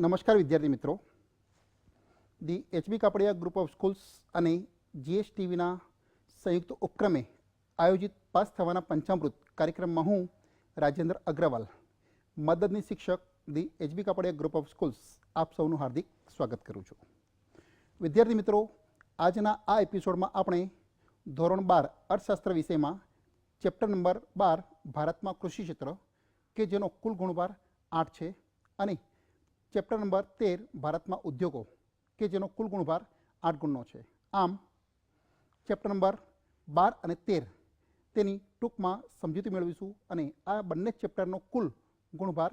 નમસ્કાર વિદ્યાર્થી મિત્રો. The HB Kapadia group of schools અને જીએસટીવીના સંયુક્ત ઉપક્રમે આયોજિત પાસ થવાના પંચામૃત કાર્યક્રમમાં હું રાજેન્દ્ર અગ્રવાલ મદદની શિક્ષક the HB Kapadia group of schools આપ સૌનું હાર્દિક સ્વાગત કરું છું. વિદ્યાર્થી મિત્રો, આજના આ એપિસોડમાં આપણે ધોરણ બાર અર્થશાસ્ત્ર વિષયમાં ચેપ્ટર નંબર બાર ભારતમાં કૃષિ ક્ષેત્ર, કે જેનો કુલ ગુણભાર આઠ છે, અને ચેપ્ટર નંબર તેર, ભારતમાં ઉદ્યોગો, કે જેનો કુલ ગુણભાર આઠ ગુણનો છે. આમ ચેપ્ટર નંબર બાર અને તેર, તેની ટૂંકમાં સમજૂતી મેળવીશું અને આ બંને ચેપ્ટરનો કુલ ગુણભાર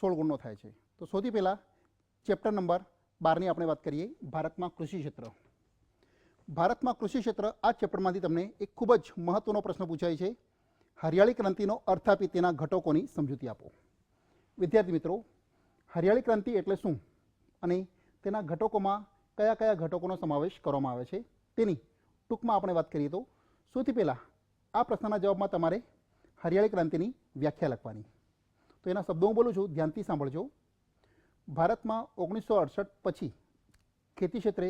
સોળ ગુણનો થાય છે. તો સૌથી પહેલાં ચેપ્ટર નંબર બારની આપણે વાત કરીએ, ભારતમાં કૃષિ ક્ષેત્ર. ભારતમાં કૃષિ ક્ષેત્ર આ ચેપ્ટરમાંથી તમને એક ખૂબ જ મહત્ત્વનો પ્રશ્ન પૂછાય છે. હરિયાળી ક્રાંતિનો અર્થ આપી તેના ઘટકોની સમજૂતી આપો. વિદ્યાર્થી મિત્રો હરિયાળી ક્રાંતિ એટલે શું? અને તેના ઘટકોમાં કયા કયા ઘટકોનો સમાવેશ કરવામાં આવે છે? તેની ટૂંકમાં આપણે વાત કરીએ તો સૌથી પહેલાં આ પ્રશ્નના જવાબમાં તમારે હરિયાળી ક્રાંતિની વ્યાખ્યા લખવાની. તો એના શબ્દો હું બોલું છું, ધ્યાનથી સાંભળજો. ભારતમાં ઓગણીસો અડસઠ પછી ખેતી ક્ષેત્રે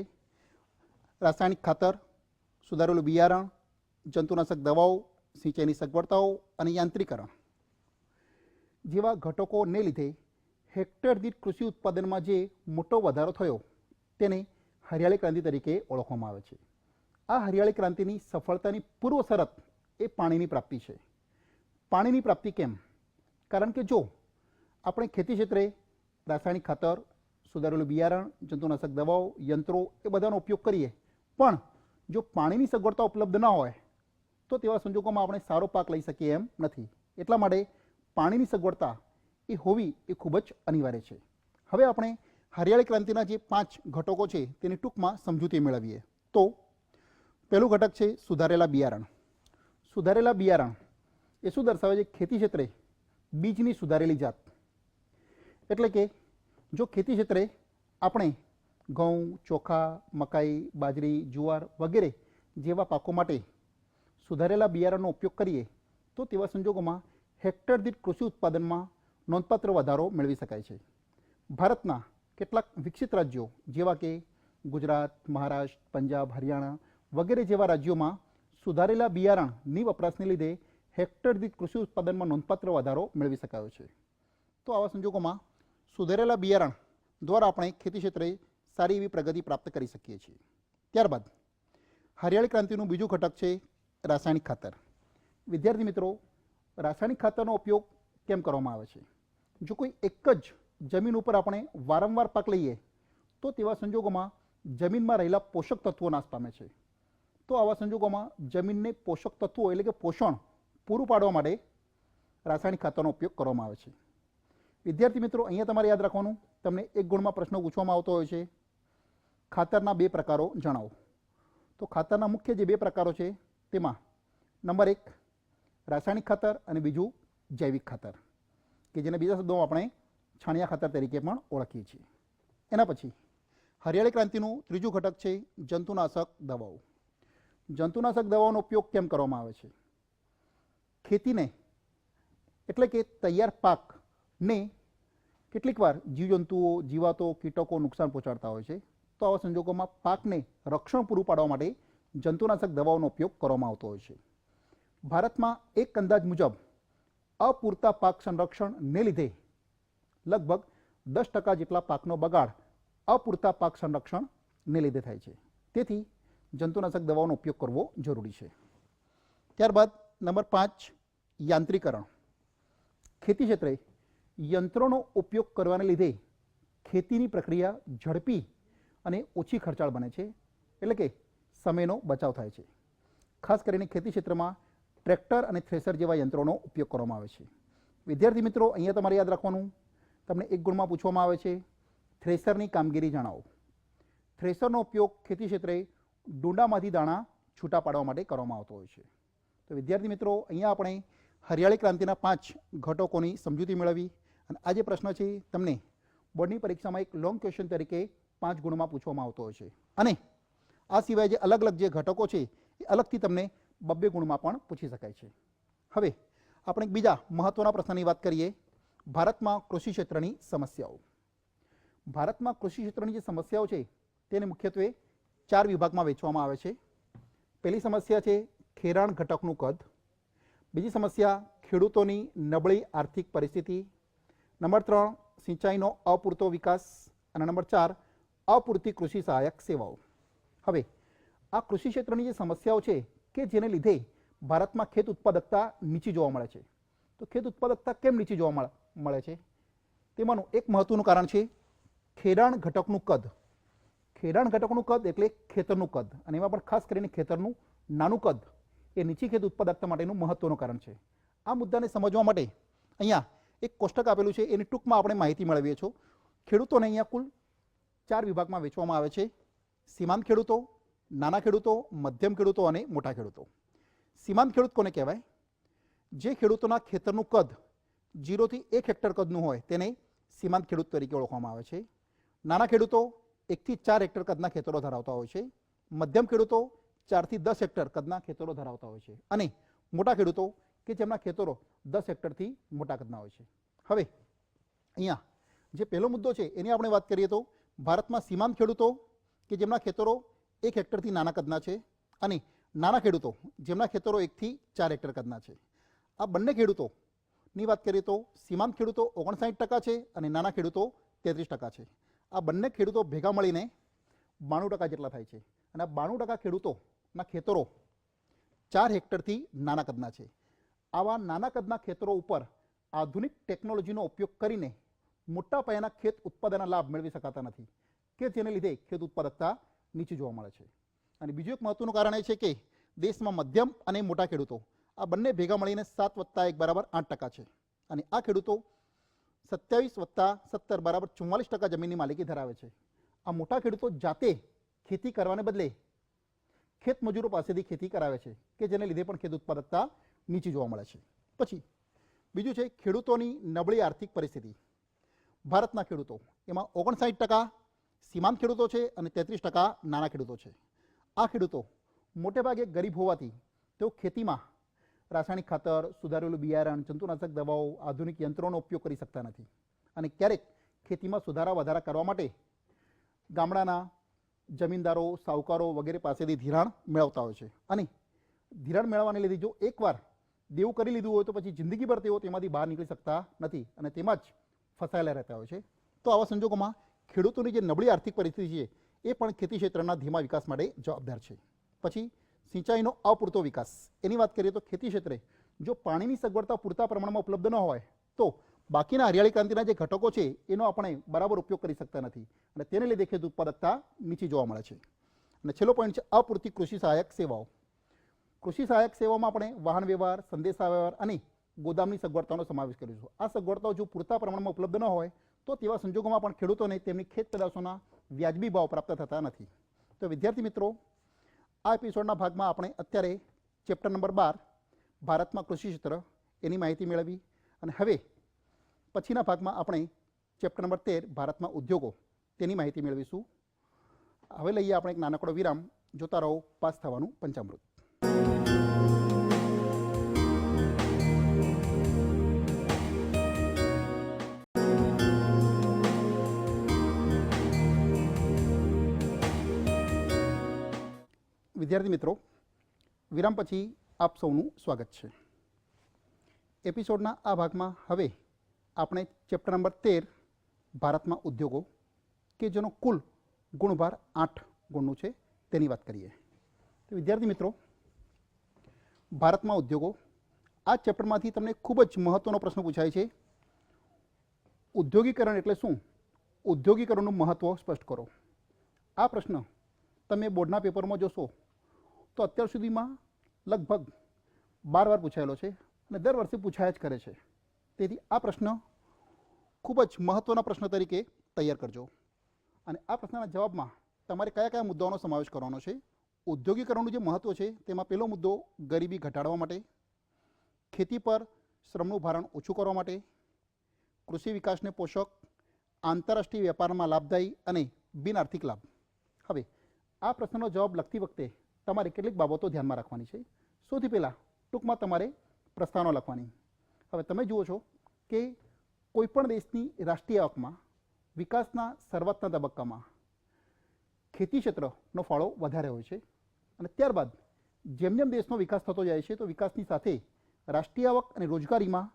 રાસાયણિક ખાતર, સુધારેલું બિયારણ, જંતુનાશક દવાઓ, સિંચાઈની સગવડતાઓ અને યાંત્રિકરણ જેવા ઘટકોને લીધે હેક્ટર દીઠ કૃષિ ઉત્પાદનમાં જે મોટો વધારો થયો, તેને હરિયાળી ક્રાંતિ તરીકે ઓળખવામાં આવે છે. આ હરિયાળી ક્રાંતિની સફળતાની પૂર્વ શરત એ પાણીની પ્રાપ્તિ છે. પાણીની પ્રાપ્તિ કેમ? કારણ કે જો આપણે ખેતી ક્ષેત્રે રાસાયણિક ખાતર, સુધારેલું બિયારણ, જંતુનાશક દવાઓ, યંત્રો એ બધાનો ઉપયોગ કરીએ, પણ જો પાણીની સગવડતા ઉપલબ્ધ ન હોય, તો તેવા સંજોગોમાં આપણે સારો પાક લઈ શકીએ એમ નથી. એટલા માટે પાણીની સગવડતા એ હોવી એ ખૂબ જ અનિવાર્ય છે. હવે આપણે હરિયાળી ક્રાંતિના જે પાંચ ઘટકો છે તેની ટૂંકમાં સમજૂતી મેળવીએ. તો પહેલું ઘટક છે સુધારેલા બિયારણ. સુધારેલા બિયારણ એ શું દર્શાવે છે? ખેતી ક્ષેત્રે બીજની સુધારેલી જાત. એટલે કે જો ખેતી ક્ષેત્રે આપણે ઘઉં, ચોખા, મકાઈ, બાજરી, જુવાર વગેરે જેવા પાકો માટે સુધારેલા બિયારણનો ઉપયોગ કરીએ, તો તેવા સંજોગોમાં હેક્ટર દીઠ કૃષિ ઉત્પાદનમાં નોંધપાત્ર વધારો મેળવી શકાય છે. ભારતના કેટલાક વિકસિત રાજ્યો, જેવા કે ગુજરાત, મહારાષ્ટ્ર, પંજાબ, હરિયાણા વગેરે જેવા રાજ્યોમાં સુધારેલા બિયારણની વપરાશને લીધે હેક્ટર દીઠ કૃષિ ઉત્પાદનમાં નોંધપાત્ર વધારો મેળવી શકાયો છે. તો આવા સંજોગોમાં સુધારેલા બિયારણ દ્વારા આપણે ખેતી ક્ષેત્રે સારી એવી પ્રગતિ પ્રાપ્ત કરી શકીએ છીએ. ત્યારબાદ હરિયાળી ક્રાંતિનું બીજું ઘટક છે રાસાયણિક ખાતર. વિદ્યાર્થી મિત્રો, રાસાયણિક ખાતરનો ઉપયોગ કેમ કરવામાં આવે છે? જો કોઈ એક જ જમીન ઉપર આપણે વારંવાર પાક લઈએ, તો તેવા સંજોગોમાં જમીનમાં રહેલા પોષક તત્વો નાશ પામે છે. તો આવા સંજોગોમાં જમીનને પોષક તત્વો એટલે કે પોષણ પૂરું પાડવા માટે રાસાયણિક ખાતરનો ઉપયોગ કરવામાં આવે છે. વિદ્યાર્થી મિત્રો, અહીંયા તમારે યાદ રાખવાનું, તમને એક ગુણમાં પ્રશ્ન પૂછવામાં આવતો હોય છે. ખાતરના બે પ્રકારો જણાવો. તો ખાતરના મુખ્ય જે બે પ્રકારો છે, તેમાં નંબર એક રાસાયણિક ખાતર અને બીજું જૈવિક ખાતર. કે જેને બીજા શબ્દો આપણે છાણિયા ખાતર તરીકે પણ ઓળખીએ છીએ. એના પછી, હરિયાળી ક્રાંતિનું ત્રીજું ઘટક છે જંતુનાશક દવાઓ. જંતુનાશક દવાઓનો ઉપયોગ કેમ કરવામાં આવે છે? ખેતીને, એટલે કે તૈયાર પાકને કેટલીક વાર જીવજંતુઓ, જીવાતો, કીટકો નુકસાન પહોંચાડતા હોય છે, તો આવા સંજોગોમાં પાકને રક્ષણ પૂરું પાડવા માટે જંતુનાશક દવાઓનો ઉપયોગ કરવામાં આવતો હોય છે. ભારતમાં એક અંદાજ મુજબ અપૂરતા પાક સંરક્ષણને લીધે લગભગ દસ ટકા જેટલા પાકનો બગાડ અપૂરતા પાક સંરક્ષણને લીધે થાય છે. તેથી જંતુનાશક દવાઓનો ઉપયોગ કરવો જરૂરી છે. ત્યારબાદ નંબર પાંચ, યાંત્રિકરણ. ખેતી ક્ષેત્રે યંત્રોનો ઉપયોગ કરવાને લીધે ખેતીની પ્રક્રિયા ઝડપી અને ઓછી ખર્ચાળ બને છે. એટલે કે સમયનો બચાવ થાય છે. ખાસ કરીને ખેતી ક્ષેત્રમાં ટ્રેક્ટર અને થ્રેસર જેવા યંત્રોનો ઉપયોગ કરવામાં આવે છે. વિદ્યાર્થી મિત્રો, અહીંયા તમારે યાદ રાખવાનું. તમને એક ગુણમાં પૂછવામાં આવે છે. થ્રેસરની કામગીરી જણાવો. થ્રેસરનો ઉપયોગ ખેતી ક્ષેત્રે ડુંડામાંથી દાણા છૂટા પાડવા માટે કરવામાં આવતો હોય છે. તો વિદ્યાર્થી મિત્રો, અહીંયા આપણે હરિયાળી ક્રાંતિના પાંચ ઘટકોની સમજૂતી મેળવી અને આ જે પ્રશ્ન છે, તમને બોર્ડની પરીક્ષામાં એક લોંગ ક્વેશ્ચન તરીકે પાંચ ગુણમાં પૂછવામાં આવતો હોય છે. અને આ સિવાય જે અલગ અલગ જે ઘટકો છે, એ અલગથી તમને બબ્બે ગુણમાં પણ પૂછી શકાય છે. હવે, આપણે બીજા મહત્ત્વના પ્રશ્નની વાત કરીએ. ભારતમાં કૃષિ ક્ષેત્રની સમસ્યાઓ. ભારતમાં કૃષિ ક્ષેત્રની જે સમસ્યાઓ છે, તેને મુખ્યત્વે ચાર વિભાગમાં વેચવામાં આવે છે. પહેલી સમસ્યા છે ખેરાણ ઘટકનું કદ. બીજી સમસ્યા ખેડૂતોની નબળી આર્થિક પરિસ્થિતિ. નંબર ત્રણ, સિંચાઈનો અપૂરતો વિકાસ. અને નંબર ચાર, અપૂરતી કૃષિ સહાયક સેવાઓ. હવે, આ કૃષિ ક્ષેત્રની જે સમસ્યાઓ છે કે જેને લીધે ભારતમાં ખેત ઉત્પાદકતા નીચી જોવા મળે છે. તો ખેત ઉત્પાદકતા કેમ નીચી જોવા મળે છે? તેમાંનું એક મહત્વનું કારણ છે ખેડાણ ઘટકનું કદ. ખેડાણ ઘટકનું કદ એટલે ખેતરનું કદ. અને એમાં પણ ખાસ કરીને ખેતરનું નાનું કદ એ નીચી ખેત ઉત્પાદકતા માટેનું મહત્વનું કારણ છે. આ મુદ્દાને સમજવા માટે અહીંયા એક કોષ્ટક આપેલું છે. એની ટૂંકમાં આપણે માહિતી મેળવીએ છીએ. ખેડૂતોને અહીંયા કુલ ચાર વિભાગમાં વેચવામાં આવે છે. સીમાંત ખેડૂતો નાના ખેડૂતો, મધ્યમ ખેડૂતો અને મોટા ખેડૂતો. સીમાંત ખેડૂત કોને કહેવાય? જે ખેડૂતોના ખેતરનું કદ જીરોથી એક હેક્ટર કદનું હોય તેને સીમાંત ખેડૂત તરીકે ઓળખવામાં આવે છે. નાના ખેડૂતો એકથી ચાર હેક્ટર કદના ખેતરો ધરાવતા હોય છે. મધ્યમ ખેડૂતો ચારથી દસ હેક્ટર કદના ખેતરો ધરાવતા હોય છે. અને મોટા ખેડૂતો કે જેમના ખેતરો દસ હેક્ટરથી મોટા કદના હોય છે. હવે અહીંયા જે પહેલો મુદ્દો છે, એની આપણે વાત કરીએ તો ભારતમાં સીમાંત ખેડૂતો કે જેમના ખેતરો એક હેક્ટરથી નાના કદના છે અને નાના ખેડૂતો, જેમના ખેતરો એકથી ચાર હેક્ટર કદના છે. આ બંને ખેડૂતોની વાત કરીએ તો સીમાંત ખેડૂતો ઓગણસાઠ ટકા છે અને નાના ખેડૂતો તેત્રીસ ટકા છે. આ બંને ખેડૂતો ભેગા મળીને બાણું ટકા જેટલા થાય છે અને આ બાણું ટકા ખેડૂતોના ખેતરો ચાર હેક્ટરથી નાના કદના છે. આવા નાના કદના ખેતરો ઉપર આધુનિક ટેકનોલોજીનો ઉપયોગ કરીને મોટા પાયાના ખેત ઉત્પાદનના લાભ મેળવી શકાતા નથી કે જેને લીધે ખેત ઉત્પાદકતા નીચી જોવા મળે છે. અને બીજું એક મહત્વનું કારણ એ છે કે દેશમાં મધ્યમ અને મોટા ખેડૂતો, આ બંને ભેગા મળીને સાત વત્તા એક બરાબર આઠ ટકા છે. અને આ ખેડૂતો સત્યાવીસ વત્તા સત્તર બરાબર ચુમ્માલીસ ટકા જમીનની માલિકી ધરાવે છે. આ મોટા ખેડૂતો જાતે ખેતી કરવાને બદલે ખેત મજૂરો પાસેથી ખેતી કરાવે છે કે જેને લીધે પણ ખેત ઉત્પાદકતા નીચી જોવા મળે છે. પછી, બીજું છે ખેડૂતોની નબળી આર્થિક પરિસ્થિતિ. ભારતના ખેડૂતો, એમાં ઓગણસાઠ ટકા સીમાંત ખેડૂતો છે અને તેત્રીસ ટકા નાના ખેડૂતો છે. આ ખેડૂતો મોટેભાગે ગરીબ હોવાથી તેઓ ખેતીમાં રાસાયણિક ખાતર, સુધારેલું બિયારણ, જંતુનાશક દવાઓ, આધુનિક યંત્રોનો ઉપયોગ કરી શકતા નથી અને ક્યારેક ખેતીમાં સુધારા વધારા કરવા માટે ગામડાના જમીનદારો, સાહુકારો વગેરે પાસેથી ધિરાણ મેળવતા હોય છે. અને ધિરાણ મેળવવાને લીધે જો એકવાર દેવું કરી લીધું હોય તો પછી જિંદગીભર તેઓ તેમાંથી બહાર નીકળી શકતા નથી અને તેમાં જ ફસાયેલા રહેતા હોય છે. તો આવા સંજોગોમાં ખેડૂતોની જે નબળી આર્થિક પરિસ્થિતિ છે, એ પણ ખેતી ક્ષેત્રના ધીમા વિકાસ માટે જવાબદાર છે. પછી સિંચાઈનો અપૂરતો વિકાસ. એની વાત કરીએ તો ખેતી ક્ષેત્રે જો પાણીની સગવડતા પૂરતા પ્રમાણમાં ઉપલબ્ધ ન હોય, તો બાકીના હરિયાળી ક્રાંતિના જે ઘટકો છે, એનો આપણે બરાબર ઉપયોગ કરી શકતા નથી. અને તેને લીધે ખેત ઉત્પાદકતા નીચી જોવા મળે છે. અને છેલ્લો પોઈન્ટ છે, અપૂરતી કૃષિ સહાયક સેવાઓ. કૃષિ સહાયક સેવામાં આપણે વાહન વ્યવહાર, સંદેશા વ્યવહાર અને ગોદામની સગવડતાનો સમાવેશ કરીશું. આ સગવડતાઓ જો પૂરતા પ્રમાણમાં ઉપલબ્ધ ન હોય તો તેવા સંજોગોમાં પણ ખેડૂતોને તેમની ખેત પેદાશોના વ્યાજબી ભાવ પ્રાપ્ત થતા નથી. તો વિદ્યાર્થી મિત્રો, આ એપિસોડના ભાગમાં આપણે અત્યારે ચેપ્ટર નંબર બાર, ભારતમાં કૃષિ ક્ષેત્ર એની માહિતી મેળવી અને હવે પછીના ભાગમાં આપણે ચેપ્ટર નંબર તેર, ભારતમાં ઉદ્યોગો તેની માહિતી મેળવીશું. હવે લઈએ આપણે એક નાનકડો વિરામ. જોતા રહો, પાસ થવાનું પંચામૃત. વિદ્યાર્થી મિત્રો, વિરામ પછી આપ સૌનું સ્વાગત છે. એપિસોડના આ ભાગમાં હવે આપણે ચેપ્ટર નંબર તેર, ભારતમાં ઉદ્યોગો, કે જેનો કુલ ગુણભાર આઠ ગુણનું છે, તેની વાત કરીએ. તો વિદ્યાર્થી મિત્રો, ભારતમાં ઉદ્યોગો, આ ચેપ્ટરમાંથી તમને ખૂબ જ મહત્ત્વનો પ્રશ્ન પૂછાય છે. ઉદ્યોગીકરણ એટલે શું? ઉદ્યોગીકરણનું મહત્ત્વ સ્પષ્ટ કરો. આ પ્રશ્ન તમે બોર્ડના પેપરમાં જોશો. તો અત્યાર સુધીમાં લગભગ બાર વાર પૂછાયેલો છે અને દર વર્ષે પૂછાયા જ કરે છે. તેથી આ પ્રશ્ન ખૂબ જ મહત્ત્વના પ્રશ્ન તરીકે તૈયાર કરજો. અને આ પ્રશ્નના જવાબમાં તમારે કયા કયા મુદ્દાઓનો સમાવેશ કરવાનો છે? ઉદ્યોગીકરણનું જે મહત્ત્વ છે, તેમાં પહેલો મુદ્દો ગરીબી ઘટાડવા માટે, ખેતી પર શ્રમનું ભારણ ઓછું કરવા માટે, કૃષિ વિકાસને પોષક, આંતરરાષ્ટ્રીય વેપારમાં લાભદાયી અને બિન આર્થિક લાભ. હવે, આ પ્રશ્નનો જવાબ લખતી વખતે તમારે કેટલીક બાબતો ધ્યાનમાં રાખવાની છે. સૌથી પહેલાં ટૂંકમાં તમારે પ્રસ્તાવના લખવાની. હવે તમે જુઓ છો કે કોઈપણ દેશની રાષ્ટ્રીય આવકમાં, વિકાસના શરૂઆતના તબક્કામાં ખેતી ક્ષેત્રનો ફાળો વધારે હોય છે અને ત્યારબાદ જેમ જેમ દેશનો વિકાસ થતો જાય છે, તો વિકાસની સાથે રાષ્ટ્રીય આવક અને રોજગારીમાં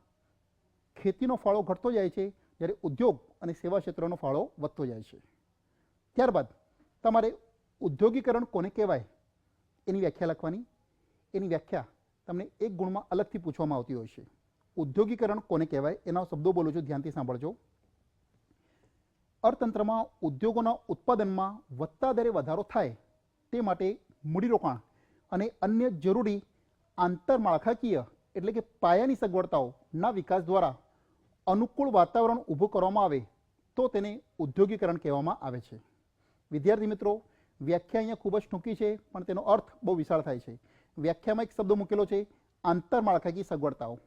ખેતીનો ફાળો ઘટતો જાય છે, જ્યારે ઉદ્યોગ અને સેવા ક્ષેત્રનો ફાળો વધતો જાય છે. ત્યારબાદ તમારે ઉદ્યોગીકરણ કોને કહેવાય? એની વ્યાખ્યા લખવાની? એની વ્યાખ્યા તમને એક ગુણમાં અલગથી પૂછવામાં આવતી હોય છે. ઉદ્યોગીકરણ કોને કહેવાય? એના શબ્દો બોલું છું, ધ્યાનથી સાંભળજો. અર્થતંત્રમાં ઉદ્યોગોના ઉત્પાદનમાં વધતા દરે વધારો થાય તે માટે મૂડીરોકાણ અને અન્ય જરૂરી આંતરમાળખાકીય એટલે કે પાયાની સગવડતાઓના વિકાસ દ્વારા અનુકૂળ વાતાવરણ ઊભું કરવામાં આવે તો તેને ઉદ્યોગીકરણ કહેવામાં આવે છે. વિદ્યાર્થી મિત્રો વ્યાખ્યા અહીંયા ખૂબ જ ટૂંકી છે, પણ તેનો અર્થ બહુ વિશાળ થાય છે. વ્યાખ્યામાં એક શબ્દ મૂકેલો છે, આંતરમાળખાકીય સગવડતાઓ.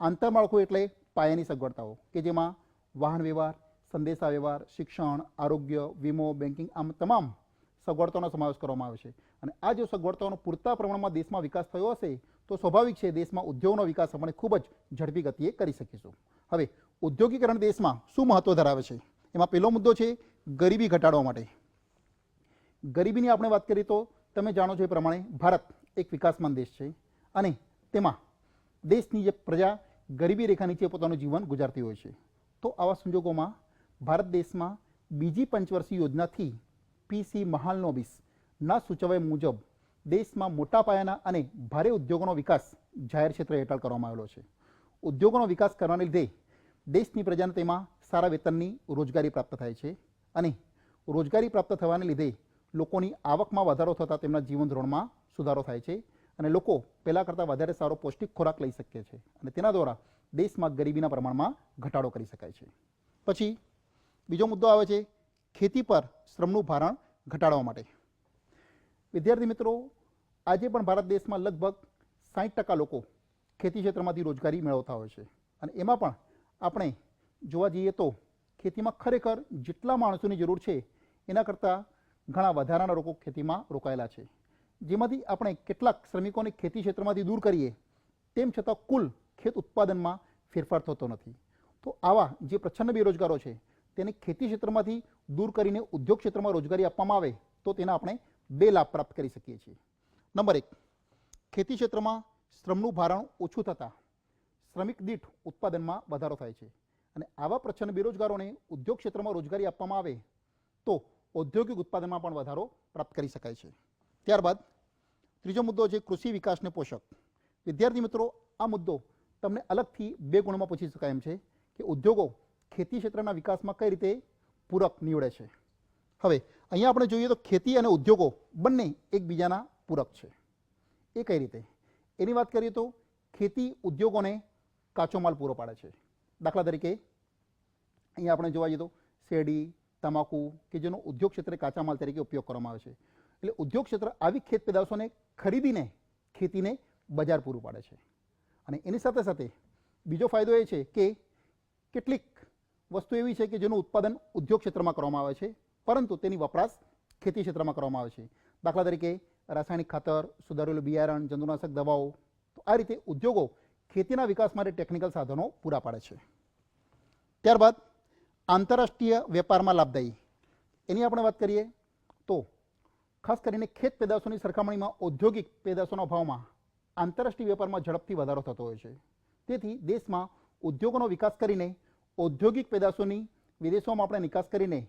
આંતરમાળખું એટલે પાયાની સગવડતાઓ, કે જેમાં વાહન વ્યવહાર સંદેશા વ્યવહાર શિક્ષણ, આરોગ્ય, વીમો બેન્કિંગ આમ તમામ સગવડતાઓનો સમાવેશ કરવામાં આવે છે. અને આ જો સગવડતાઓનો પૂરતા પ્રમાણમાં દેશમાં વિકાસ થયો હશે, તો સ્વાભાવિક છે દેશમાં ઉદ્યોગનો વિકાસ આપણે ખૂબ જ ઝડપી ગતિએ કરી શકીશું. હવે ઉદ્યોગીકરણ દેશમાં શું મહત્વ ધરાવે છે? એમાં પહેલો મુદ્દો છે, ગરીબી ઘટાડવા માટે. ગરીબીની આપણે વાત કરીએ તો તમે જાણો છો એ પ્રમાણે ભારત એક વિકાસમાન દેશ છે અને તેમાં દેશની જે પ્રજા ગરીબી રેખા નીચે પોતાનું જીવન ગુજારતી હોય છે. તો આવા સંજોગોમાં ભારત દેશમાં બીજી પંચવર્ષીય યોજનાથી પીસી મહાલનોબિસ ના સૂચવ્યા મુજબ દેશમાં મોટા પાયાના અને ભારે ઉદ્યોગોનો વિકાસ જાહેર ક્ષેત્ર હેઠળ કરવામાં આવેલો છે. ઉદ્યોગોનો વિકાસ કરવાને લીધે દેશની પ્રજાને તેમાં સારા વેતનની રોજગારી પ્રાપ્ત થાય છે અને રોજગારી પ્રાપ્ત થવાને લીધે લોકોની આવકમાં વધારો થતાં તેમના જીવન ધોરણમાં સુધારો થાય છે અને લોકો પહેલાં કરતાં વધારે સારો પૌષ્ટિક ખોરાક લઈ શકે છે અને તેના દ્વારા દેશમાં ગરીબીના પ્રમાણમાં ઘટાડો કરી શકાય છે. પછી બીજો મુદ્દો આવે છે ખેતી પર શ્રમનું ભારણ ઘટાડવા માટે. વિદ્યાર્થી મિત્રો, આજે પણ ભારત દેશમાં લગભગ સાઠ ટકા લોકો ખેતી ક્ષેત્રમાંથી રોજગારી મેળવતા હોય છે અને એમાં પણ આપણે જોવા જઈએ તો ખેતીમાં ખરેખર જેટલા માણસોની જરૂર છે એના કરતાં ઘણા વધારાના લોકો ખેતીમાં રોકાયેલા છે. જેમાંથી આપણે કેટલાક શ્રમિકોને ખેતી ક્ષેત્રમાંથી દૂર કરીએ, તેમ છતાં કુલ ખેત ઉત્પાદનમાં ફેરફાર થતો નથી. તો આવા જે પ્રચ્છન્ન બેરોજગારો છે, તેને ખેતી ક્ષેત્રમાંથી દૂર કરીને ઉદ્યોગ ક્ષેત્રમાં રોજગારી આપવામાં આવે, તો તેના આપણે બે લાભ પ્રાપ્ત કરી શકીએ છીએ. નંબર એક, ખેતી ક્ષેત્રમાં શ્રમનું ભારણ ઓછું થતાં શ્રમિક દીઠ ઉત્પાદનમાં વધારો થાય છે. અને આવા પ્રચ્છન્ન બેરોજગારોને ઉદ્યોગ ક્ષેત્રમાં રોજગારી આપવામાં આવે, તો ઔદ્યોગિક ઉત્પાદનમાં પણ વધારો પ્રાપ્ત કરી શકાય છે. ત્યારબાદ ત્રીજો મુદ્દો છે કૃષિ વિકાસને પોષક. વિદ્યાર્થી મિત્રો, આ મુદ્દો તમને અલગથી બે ગુણમાં પૂછી શકાય એમ છે કે ઉદ્યોગો ખેતી ક્ષેત્રના વિકાસમાં કઈ રીતે પૂરક નીવડે છે. હવે અહીંયા આપણે જોઈએ તો ખેતી અને ઉદ્યોગો બંને એકબીજાના પૂરક છે. એ કઈ રીતે? એની વાત કરીએ તો ખેતી ઉદ્યોગોને કાચો માલ પૂરો પાડે છે. દાખલા તરીકે અહીંયા આપણે જોવા જઈએ તો શેરડી તમાકુ કે જેનો ઉદ્યોગ ક્ષેત્રે કાચા માલ તરીકે ઉપયોગ કરવામાં આવે છે. એટલે ઉદ્યોગ ક્ષેત્ર આવી ખેત પેદાશોને ખરીદીને ખેતીને બજાર પૂરું પાડે છે. અને એની સાથે સાથે બીજો ફાયદો એ છે કે કેટલીક વસ્તુ એવી છે કે જેનું ઉત્પાદન ઉદ્યોગ ક્ષેત્રમાં કરવામાં આવે છે, પરંતુ તેની વપરાશ ખેતી ક્ષેત્રમાં કરવામાં આવે છે. દાખલા તરીકે રાસાયણિક ખાતર, સુધારેલું બિયારણ, જંતુનાશક દવાઓ, તો આ રીતે ઉદ્યોગો ખેતીના વિકાસ માટે ટેકનિકલ સાધનો પૂરા પાડે છે. ત્યારબાદ આંતરરાષ્ટ્રીય વેપારમાં લાભદાયી. એની આપણે વાત કરીએ તો ખાસ કરીને ખેત પેદાશોની સરખામણીમાં ઔદ્યોગિક પેદાશોના ભાવમાં આંતરરાષ્ટ્રીય વેપારમાં ઝડપથી વધારો થતો હોય છે. તેથી દેશમાં ઉદ્યોગોનો વિકાસ કરીને ઔદ્યોગિક પેદાશોની વિદેશોમાં આપણે નિકાસ કરીને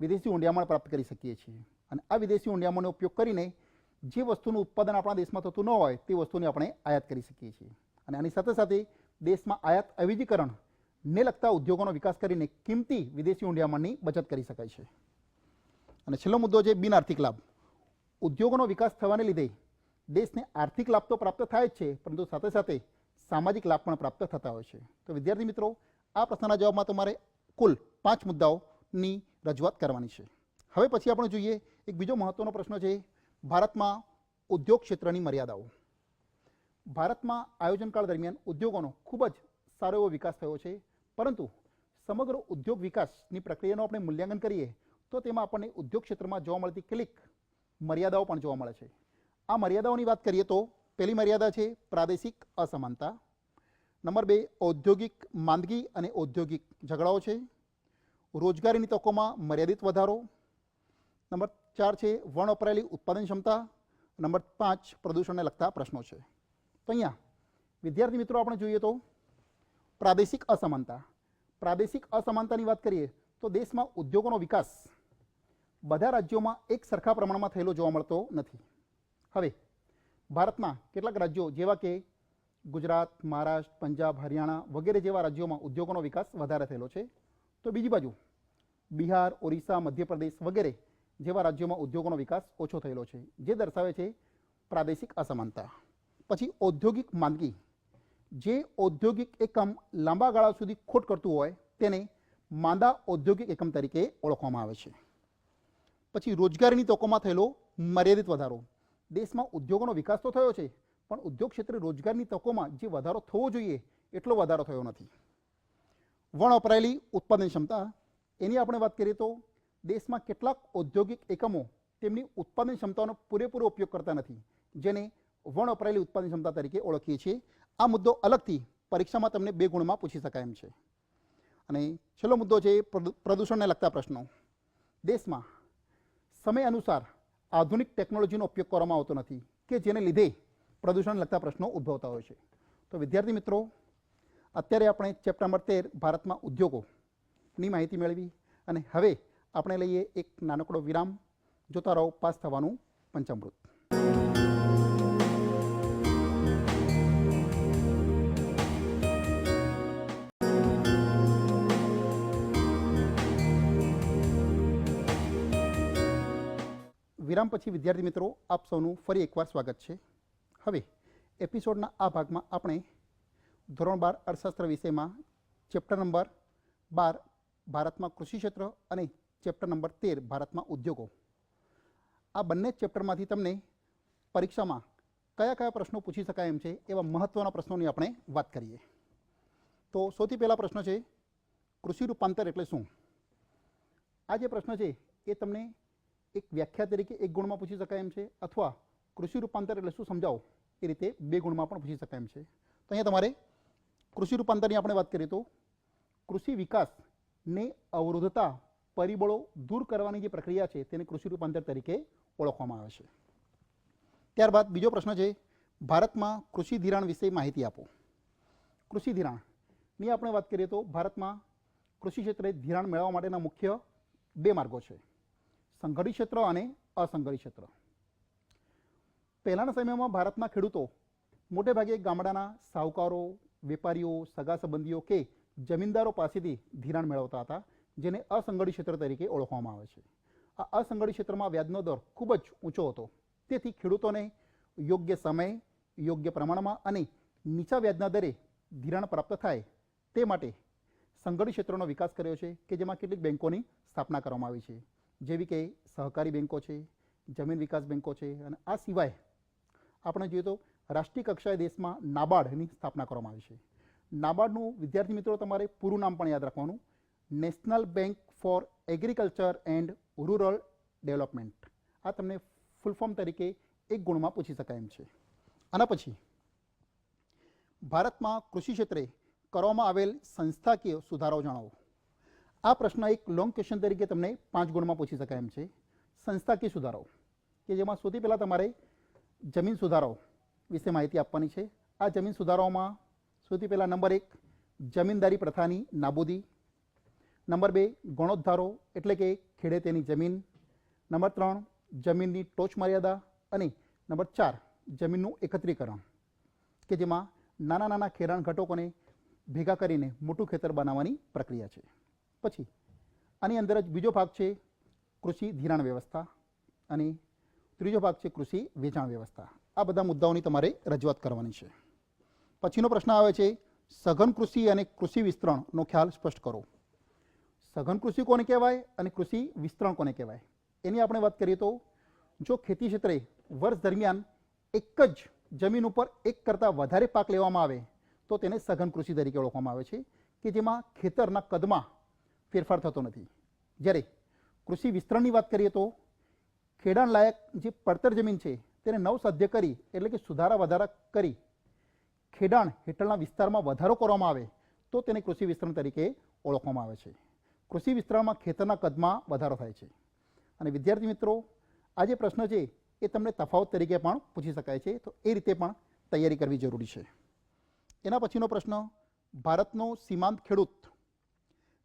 વિદેશી ઊંડિયામણ પ્રાપ્ત કરી શકીએ છીએ. અને આ વિદેશી ઊંડિયામણનો ઉપયોગ કરીને જે વસ્તુનું ઉત્પાદન આપણા દેશમાં થતું ન હોય તે વસ્તુની આપણે આયાત કરી શકીએ છીએ. અને આની સાથે સાથે દેશમાં આયાત અવિજીકરણ ને લગતા ઉદ્યોગોનો વિકાસ કરીને કિંમતી વિદેશી ઊંડિયામણની બચત કરી શકાય છે. અને છેલ્લો મુદ્દો છે બિન આર્થિક લાભ. ઉદ્યોગોનો વિકાસ થવાને લીધે દેશને આર્થિક લાભ તો પ્રાપ્ત થાય જ છે, પરંતુ સાથે સાથે સામાજિક લાભ પણ પ્રાપ્ત થતા હોય છે. તો વિદ્યાર્થી મિત્રો, આ પ્રશ્નના જવાબમાં તમારે કુલ પાંચ મુદ્દાઓની રજૂઆત કરવાની છે. હવે પછી આપણે જોઈએ એક બીજો મહત્વનો પ્રશ્ન છે, ભારતમાં ઉદ્યોગ ક્ષેત્રની મર્યાદાઓ. ભારતમાં આયોજનકાળ દરમિયાન ઉદ્યોગોનો ખૂબ જ સારો એવો વિકાસ થયો છે પરંતુ સમગ્ર ઉદ્યોગ વિકાસની પ્રક્રિયાનું આપણે મૂલ્યાંકન કરીએ, તો તેમાં આપણને ઉદ્યોગ ક્ષેત્રમાં જોવા મળતી કેટલીક મર્યાદાઓ પણ જોવા મળે છે. આ મર્યાદાઓની વાત કરીએ તો પહેલી મર્યાદા છે પ્રાદેશિક અસમાનતા. નંબર બે, ઔદ્યોગિક માંદગી અને ઔદ્યોગિક ઝઘડાઓ છે. રોજગારીની તકોમાં મર્યાદિત વધારો. નંબર ચાર છે વણ વપરાયેલી ઉત્પાદન ક્ષમતા. નંબર પાંચ, પ્રદૂષણને લગતા પ્રશ્નો છે. તો અહીંયા વિદ્યાર્થી મિત્રો આપણે જોઈએ તો પ્રાદેશિક અસમાનતા. પ્રાદેશિક અસમાનતાની વાત કરીએ તો દેશમાં ઉદ્યોગોનો વિકાસ બધા રાજ્યોમાં એક સરખા પ્રમાણમાં થયેલો જોવા મળતો નથી. હવે, ભારતના કેટલાક રાજ્યો જેવા કે ગુજરાત, મહારાષ્ટ્ર, પંજાબ, હરિયાણા વગેરે જેવા રાજ્યોમાં ઉદ્યોગોનો વિકાસ વધારે થયેલો છે. તો બીજી બાજુ, બિહાર, ઓરિસ્સા, મધ્યપ્રદેશ વગેરે જેવા રાજ્યોમાં ઉદ્યોગોનો વિકાસ ઓછો થયેલો છે, જે દર્શાવે છે પ્રાદેશિક અસમાનતા. પછી ઔદ્યોગિક માંદગી. જે ઔદ્યોગિક એકમ લાંબા ગાળા સુધી ખોટ કરતું હોય તેને માંદા ઔદ્યોગિક એકમ તરીકે ઓળખવામાં આવે છે. પછી રોજગારીની તકોમાં થયેલો મર્યાદિત વધારો. દેશમાં ઉદ્યોગોનો વિકાસ તો થયો છે, પણ ઉદ્યોગ ક્ષેત્રે રોજગારની તકોમાં જે વધારો થવો જોઈએ એટલો વધારો થયો નથી. વણ વપરાયેલી ઉત્પાદન ક્ષમતા, એની આપણે વાત કરીએ તો દેશમાં કેટલાક ઔદ્યોગિક એકમો તેમની ઉત્પાદન ક્ષમતાનો પૂરેપૂરો ઉપયોગ કરતા નથી, જેને વણ વપરાયેલી ઉત્પાદન ક્ષમતા તરીકે ઓળખીએ છીએ. આ મુદ્દો અલગથી પરીક્ષામાં તમને બે ગુણમાં પૂછી શકાય એમ છે. અને છેલ્લો મુદ્દો છે પ્રદૂષણને લગતા પ્રશ્નો. દેશમાં સમય અનુસાર આધુનિક ટેકનોલોજીનો ઉપયોગ કરવામાં આવતો નથી કે જેને લીધે પ્રદૂષણને લગતા પ્રશ્નો ઉદ્ભવતા હોય છે. તો વિદ્યાર્થી મિત્રો, અત્યારે આપણે ચેપ્ટર નંબર તેર, ભારતમાં ઉદ્યોગોની માહિતી મેળવી અને હવે આપણે લઈએ એક નાનકડો વિરામ. જોતા રહો, પાસ થવાનું પંચામૃત. વિરામ પછી, વિદ્યાર્થી મિત્રો, આપ સૌનું ફરી એકવાર સ્વાગત છે. હવે, એપિસોડના આ ભાગમાં આપણે ધોરણ બાર અર્થશાસ્ત્ર વિષયમાં ચેપ્ટર નંબર બાર, ભારતમાં કૃષિ ક્ષેત્ર અને ચેપ્ટર નંબર તેર, ભારતમાં ઉદ્યોગો. આ બંને ચેપ્ટરમાંથી તમને પરીક્ષામાં કયા કયા પ્રશ્નો પૂછી શકાય એમ છે, એવા મહત્ત્વના પ્રશ્નોની આપણે વાત કરીએ. તો સૌથી પહેલા પ્રશ્ન છે, કૃષિ રૂપાંતર એટલે શું? આ જે પ્રશ્ન છે, એ તમને એક વ્યાખ્યા તરીકે એક ગુણમાં પૂછી શકાય એમ છે, અથવા કૃષિ રૂપાંતર એટલે શું સમજાવો? એ રીતે બે ગુણમાં પણ પૂછી શકાય એમ છે. તો અહીંયા તમારે કૃષિ રૂપાંતરની આપણે વાત કરીએ તો કૃષિ વિકાસને અવરોધતા પરિબળો દૂર કરવાની જે પ્રક્રિયા છે, તેને કૃષિ રૂપાંતર તરીકે ઓળખવામાં આવે છે. ત્યારબાદ બીજો પ્રશ્ન છે, ભારતમાં કૃષિ ધિરાણ વિશે માહિતી આપો. કૃષિ ધિરાણની આપણે વાત કરીએ તો ભારતમાં કૃષિ ક્ષેત્રે ધિરાણ મેળવવા માટેના મુખ્ય બે માર્ગો છે. સંગઠિત ક્ષેત્ર અને અસંગઠિત ક્ષેત્ર. પહેલાંના સમયમાં ભારતના ખેડૂતો મોટેભાગે ગામડાના સાહુકારો, વેપારીઓ, સગા સંબંધીઓ કે જમીનદારો પાસેથી ધિરાણ મેળવતા હતા, જેને અસંગઠિત ક્ષેત્ર તરીકે ઓળખવામાં આવે છે. આ અસંગઠિત ક્ષેત્રમાં વ્યાજનો દર ખૂબ જ ઊંચો હતો. તેથી ખેડૂતોને યોગ્ય સમય, યોગ્ય પ્રમાણમાં અને નીચા વ્યાજના દરે ધિરાણ પ્રાપ્ત થાય તે માટે સંગઠિત ક્ષેત્રનો વિકાસ કર્યો છે કે જેમાં કેટલીક બેન્કોની સ્થાપના કરવામાં આવી છે. જેવી કે સહકારી બેન્કો છે, જમીન વિકાસ બેન્કો છે અને આ સિવાય આપણે જોઈએ તો રાષ્ટ્રીય કક્ષાએ દેશમાં નાબાર્ડની સ્થાપના કરવામાં આવી છે. નાબાર્ડનું, વિદ્યાર્થી મિત્રો, તમારે પૂરું નામ પણ યાદ રાખવાનું. National bank for agriculture and rural development. આ તમને ફૂલ ફોર્મ તરીકે એક ગુણમાં પૂછી શકાય એમ છે. આના પછી, ભારતમાં કૃષિ ક્ષેત્રે કરવામાં આવેલ સંસ્થાકીય સુધારાઓ જણાવો. આ પ્રશ્ન એક લોંગ ક્વેશ્ચન તરીકે તમને પાંચ ગુણમાં પૂછી શકાય એમ છે. સંસ્થાકીય સુધારો કે જેમાં સૌથી પહેલાં તમારે જમીન સુધારાઓ વિશે માહિતી આપવાની છે. આ જમીન સુધારાઓમાં સૌથી પહેલાં નંબર એક, જમીનદારી પ્રથાની નાબૂદી. નંબર બે, ગણોદ્ધારો, એટલે કે ખેડે તેની જમીન. નંબર ત્રણ, જમીનની ટોચ મર્યાદા. અને નંબર ચાર, જમીનનું એકત્રીકરણ, કે જેમાં નાના નાના ખેરાણ ઘટકોને ભેગા કરીને મોટું ખેતર બનાવવાની પ્રક્રિયા છે. પછી આની અંદર જ બીજો ભાગ છે કૃષિ ધિરાણ વ્યવસ્થા અને ત્રીજો ભાગ છે કૃષિ વેચાણ વ્યવસ્થા. આ બધા મુદ્દાઓની તમારે રજૂઆત કરવાની છે. પછીનો પ્રશ્ન આવે છે, સઘન કૃષિ અને કૃષિ વિસ્તરણનો ખ્યાલ સ્પષ્ટ કરો. સઘન કૃષિ કોને કહેવાય અને કૃષિ વિસ્તરણ કોને કહેવાય? એની આપણે વાત કરીએ તો, જો ખેતી ક્ષેત્રે વર્ષ દરમિયાન એક જ જમીન ઉપર એક કરતાં વધારે પાક લેવામાં આવે, તો તેને સઘન કૃષિ તરીકે ઓળખવામાં આવે છે, કે જેમાં ખેતરના કદમાં ફેરફાર થતો નથી. જ્યારે કૃષિ વિસ્તરણની વાત કરીએ તો ખેડાણ લાયક જે પડતર જમીન છે, તેને નવસાધ્ય કરી, એટલે કે સુધારા વધારા કરી, ખેડાણ હેઠળના વિસ્તારમાં વધારો કરવામાં આવે, તો તેને કૃષિ વિસ્તરણ તરીકે ઓળખવામાં આવે છે. કૃષિ વિસ્તરણમાં ખેતરના કદમાં વધારો થાય છે. અને વિદ્યાર્થી મિત્રો, આ જે પ્રશ્ન છે, એ તમને તફાવત તરીકે પણ પૂછી શકાય છે, તો એ રીતે પણ તૈયારી કરવી જરૂરી છે. એના પછીનો પ્રશ્ન, ભારતનો સીમાંત ખેડૂત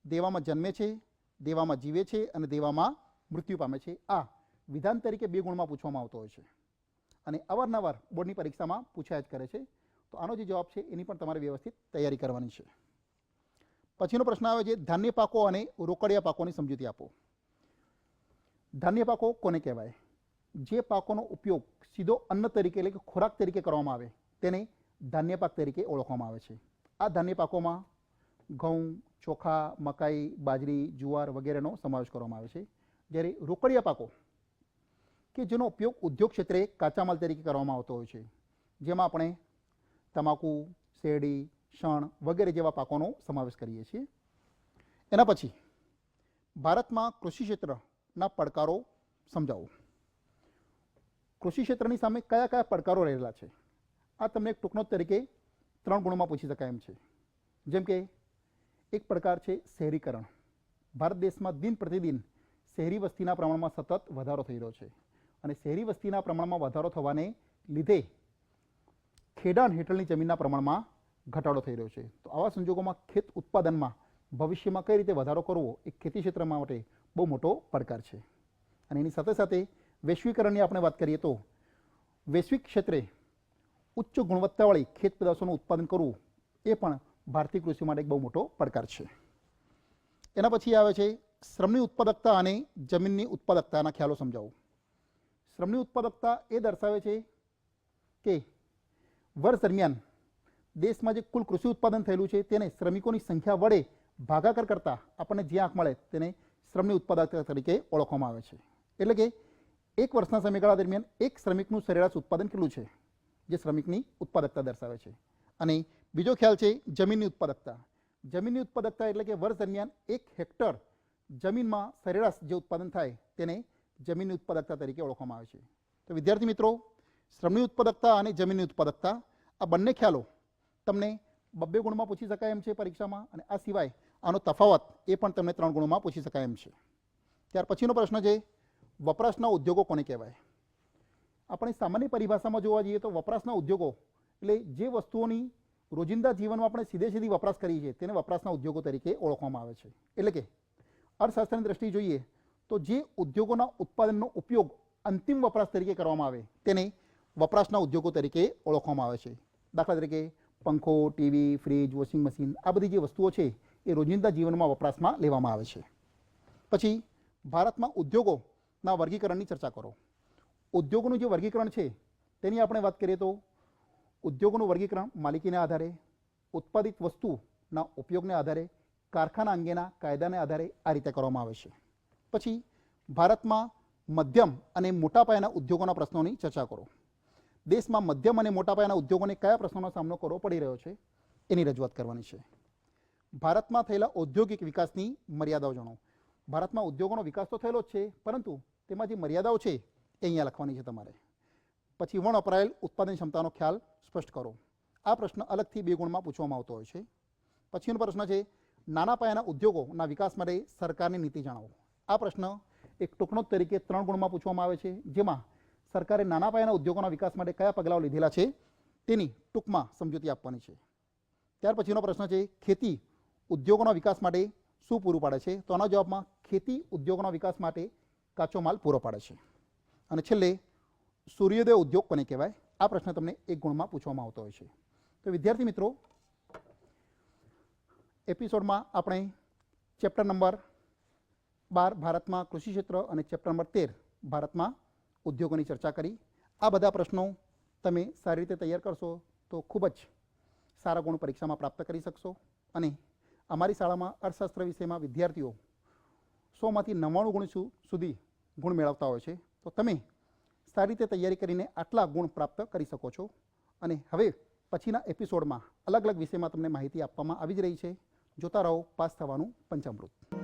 દેવામાં જન્મે છે, દેવામાં જીવે છે અને દેવામાં મૃત્યુ પામે છે. આ વિધાન તરીકે બે ગુણમાં પૂછવામાં આવતો હોય છે. અને અવારનવાર બોર્ડની પરીક્ષામાં પૂછાયા જ કરે છે. તો આનો જે જવાબ છે એની પણ તમારે વ્યવસ્થિત તૈયારી કરવાની છે. પછીનો પ્રશ્ન આવે છે, ધાન્ય પાકો અને રોકડિયા પાકોની સમજૂતી આપો. ધાન્ય પાકો કોને કહેવાય? જે પાકોનો ઉપયોગ સીધો અન્ન તરીકે એટલે કે ખોરાક તરીકે કરવામાં આવે, તેને ધાન્ય પાક તરીકે ઓળખવામાં આવે છે. આ ધાન્ય પાકોમાં ઘઉં ચોખા, મકાઈ, બાજરી, જુવાર વગેરેનો સમાવેશ કરવામાં આવે છે. જ્યારે રોકડિયા પાકો, કે જેનો ઉપયોગ ઉદ્યોગ ક્ષેત્રે કાચા માલ તરીકે કરવામાં આવતો હોય છે, જેમાં આપણે તમાકુ, શેરડી, શણ વગેરે જેવા પાકોનો સમાવેશ કરીએ છીએ. એના પછી ભારતમાં કૃષિ ક્ષેત્રના પડકારો સમજાવો. કૃષિ ક્ષેત્રની સામે કયા કયા પડકારો રહેલા છે? આ તમને એક ટૂંકનો તરીકે ત્રણ ગુણોમાં પૂછી શકાય એમ છે. જેમ કે એક પડકાર છે શહેરીકરણ. ભારત દેશમાં દિન પ્રતિદિન શહેરી વસ્તીના પ્રમાણમાં સતત વધારો થઈ રહ્યો છે અને શહેરી વસ્તીના પ્રમાણમાં વધારો થવાને લીધે ખેડાણ હેઠળની જમીનના પ્રમાણમાં ઘટાડો થઈ રહ્યો છે. તો આવા સંજોગોમાં ખેત ઉત્પાદનમાં ભવિષ્યમાં કઈ રીતે વધારો કરવો એ ખેતી ક્ષેત્ર માટે બહુ મોટો પડકાર છે. અને એની સાથે સાથે વૈશ્વિકરણની આપણે વાત કરીએ તો વૈશ્વિક ક્ષેત્રે ઉચ્ચ ગુણવત્તાવાળી ખેત પેદાશોનું ઉત્પાદન કરવું એ પણ ભારતીય કૃષિ માટે એક બહુ મોટો પડકાર છે. એના પછી આવે છે શ્રમની ઉત્પાદકતા અને જમીનની ઉત્પાદકતાના ખ્યાલો સમજાવો. શ્રમની ઉત્પાદકતા એ દર્શાવે છે કે વર્ષ દરમિયાન દેશમાં જે કુલ કૃષિ ઉત્પાદન થયેલું છે તેને શ્રમિકોની સંખ્યા વડે ભાગાકાર કરતાં આપણને જે આંક મળે તેને શ્રમની ઉત્પાદકતા તરીકે ઓળખવામાં આવે છે. એટલે કે એક વર્ષના સમયગાળા દરમિયાન એક શ્રમિકનું સરેરાશ ઉત્પાદન કેટલું છે? જે શ્રમિકની ઉત્પાદકતા દર્શાવે છે. અને બીજો ખ્યાલ છે જમીનની ઉત્પાદકતા. જમીનની ઉત્પાદકતા એટલે કે વર્ષ દરમિયાન એક હેક્ટર જમીનમાં સરેરાશ જે ઉત્પાદન થાય તેને જમીનની ઉત્પાદકતા તરીકે ઓળખવામાં આવે છે. તો વિદ્યાર્થી મિત્રો, શ્રમની ઉત્પાદકતા અને જમીનની ઉત્પાદકતા, આ બંને ખ્યાલો તમને બબ્બે ગુણમાં પૂછી શકાય એમ છે પરીક્ષામાં અને આ સિવાય આનો તફાવત એ પણ તમને ત્રણ ગુણમાં પૂછી શકાય એમ છે. ત્યાર પછીનો પ્રશ્ન છે, વપરાશના ઉદ્યોગો કોને કહેવાય? આપણે સામાન્ય પરિભાષામાં જોવા જઈએ તો વપરાશના ઉદ્યોગો એટલે જે વસ્તુઓની રોજિંદા જીવનમાં આપણે સીધે સીધી વપરાશ કરીએ છીએ તેને વપરાશના ઉદ્યોગો તરીકે ઓળખવામાં આવે છે. એટલે કે અર્થશાસ્ત્રની દ્રષ્ટિએ જોઈએ તો જે ઉદ્યોગોના ઉત્પાદનનો ઉપયોગ અંતિમ વપરાશ તરીકે કરવામાં આવે, તેને વપરાશના ઉદ્યોગો તરીકે ઓળખવામાં આવે છે. દાખલા તરીકે પંખો, ટીવી, ફ્રીજ, વોશિંગ મશીન, આ બધી જે વસ્તુઓ છે, એ રોજિંદા જીવનમાં વપરાશમાં લેવામાં આવે છે. પછી ભારતમાં ઉદ્યોગોના વર્ગીકરણની ચર્ચા કરો. ઉદ્યોગોનું જે વર્ગીકરણ છે, તેની આપણે વાત કરીએ તો ઉદ્યોગોનું વર્ગીકરણ માલિકીને આધારે, ઉત્પાદિત વસ્તુના ઉપયોગને આધારે, કારખાના અંગેના કાયદાને આધારે આ રીતે કરવામાં આવે છે. પછી ભારતમાં મધ્યમ અને મોટા પાયાના ઉદ્યોગોના પ્રશ્નોની ચર્ચા કરો. દેશમાં મધ્યમ અને મોટા પાયાના ઉદ્યોગોને કયા પ્રશ્નોનો સામનો કરવો પડી રહ્યો છે એની રજૂઆત કરવાની છે. ભારતમાં થયેલા ઔદ્યોગિક વિકાસની મર્યાદાઓ જણાવો. ભારતમાં ઉદ્યોગોનો વિકાસ તો થયેલો જ છે, પરંતુ તેમાં જે મર્યાદાઓ છે એ અહીંયા લખવાની છે તમારે. પછી વણ વપરાયેલ ઉત્પાદન ક્ષમતાનો ખ્યાલ સ્પષ્ટ કરો. આ પ્રશ્ન અલગથી બે ગુણમાં પૂછવામાં આવતો હોય છે. પછીનો પ્રશ્ન છે, નાના પાયાના ઉદ્યોગોના વિકાસ માટે સરકારની નીતિ જણાવો. આ પ્રશ્ન એક ટૂંકણોક તરીકે ત્રણ ગુણમાં પૂછવામાં આવે છે, જેમાં સરકારે નાના પાયાના ઉદ્યોગોના વિકાસ માટે કયા પગલાઓ લીધેલા છે તેની ટૂંકમાં સમજૂતી આપવાની છે. ત્યાર પછીનો પ્રશ્ન છે, ખેતી ઉદ્યોગોના વિકાસ માટે શું પૂરું પાડે છે? તો આના જવાબમાં ખેતી ઉદ્યોગોના વિકાસ માટે કાચો માલ પૂરો પાડે છે. અને છેલ્લે સૂર્યોદય ઉદ્યોગ કોને કહેવાય? આ પ્રશ્ન તમને એક ગુણમાં પૂછવામાં આવતો હોય છે. તો વિદ્યાર્થી મિત્રો, એપિસોડમાં આપણે ચેપ્ટર નંબર બાર ભારતમાં કૃષિ ક્ષેત્ર અને ચેપ્ટર નંબર તેર ભારતમાં ઉદ્યોગોની ચર્ચા કરી. આ બધા પ્રશ્નો તમે સારી રીતે તૈયાર કરશો તો ખૂબ જ સારા ગુણ પરીક્ષામાં પ્રાપ્ત કરી શકશો. અને અમારી શાળામાં અર્થશાસ્ત્ર વિષયમાં વિદ્યાર્થીઓ સોમાંથી નવ્વાણું ગુણ સુધી ગુણ મેળવતા હોય છે. તો તમે સારી રીતે તૈયારી કરીને આટલા ગુણ પ્રાપ્ત કરી શકો છો. અને હવે પછીના એપિસોડમાં અલગ અલગ વિષયમાં તમને માહિતી આપવામાં આવી જ રહી છે. જોતા રહો, પાસ થવાનું પંચામૃત.